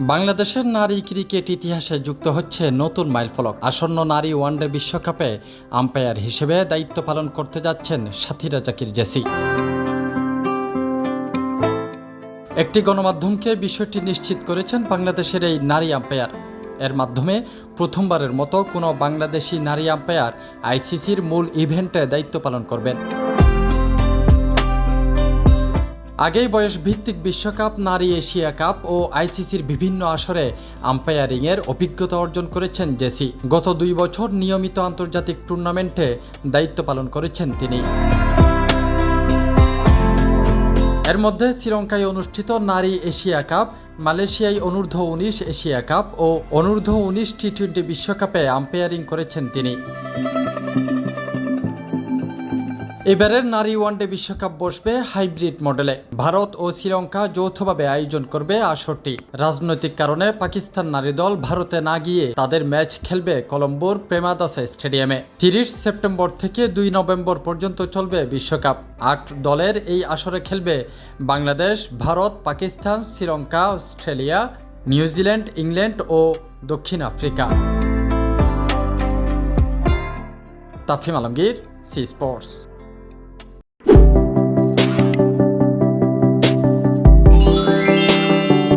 বাংলাদেশের নারী ক্রিকেট ইতিহাসে যুক্ত হচ্ছে নতুন মাইলফলক। আসন্ন নারী ওয়ানডে বিশ্বকাপে আম্পায়ার হিসেবে দায়িত্ব পালন করতে যাচ্ছেন সাথীরা জাকির জেসি। একটি গণমাধ্যমকে বিষয়টি নিশ্চিত করেছেন বাংলাদেশের এই নারী আম্পায়ার। এর মাধ্যমে প্রথমবারের মতো কোনো বাংলাদেশি নারী আম্পায়ার আইসিসির মূল ইভেন্টে দায়িত্ব পালন করবেন। আগেই বয়স ভিত্তিক বিশ্বকাপ, নারী এশিয়া কাপ ও আইসিসির বিভিন্ন আসরে আম্পায়ারিংয়ের অভিজ্ঞতা অর্জন করেছেন জেসি। গত দুই বছর নিয়মিত আন্তর্জাতিক টুর্নামেন্টে দায়িত্ব পালন করেছেন তিনি। এর মধ্যে শ্রীলঙ্কায় অনুষ্ঠিত নারী এশিয়া কাপ, মালয়েশিয়ায় অনূর্ধ্ব উনিশ এশিয়া কাপ ও অনূর্ধ্ব উনিশ টি টোয়েন্টি বিশ্বকাপে আম্পায়ারিং করেছেন তিনি। এবারের নারী ওয়ানডে বিশ্বকাপ বসবে হাইব্রিড মডেলে। ভারত ও শ্রীলঙ্কা যৌথভাবে আয়োজন করবে আসরটি। রাজনৈতিক কারণে পাকিস্তান নারী দল ভারতে না গিয়ে তাদের ম্যাচ খেলবে কলম্বোর প্রেমাদাসা স্টেডিয়ামে। তিরিশ সেপ্টেম্বর থেকে দুই নভেম্বর পর্যন্ত চলবে বিশ্বকাপ। আট দলের এই আসরে খেলবে Bangladesh, Bharat, Pakistan, Sri Lanka, Australia, New Zealand, England ও দক্ষিণ Africa. Tafim Alamgir, C sports.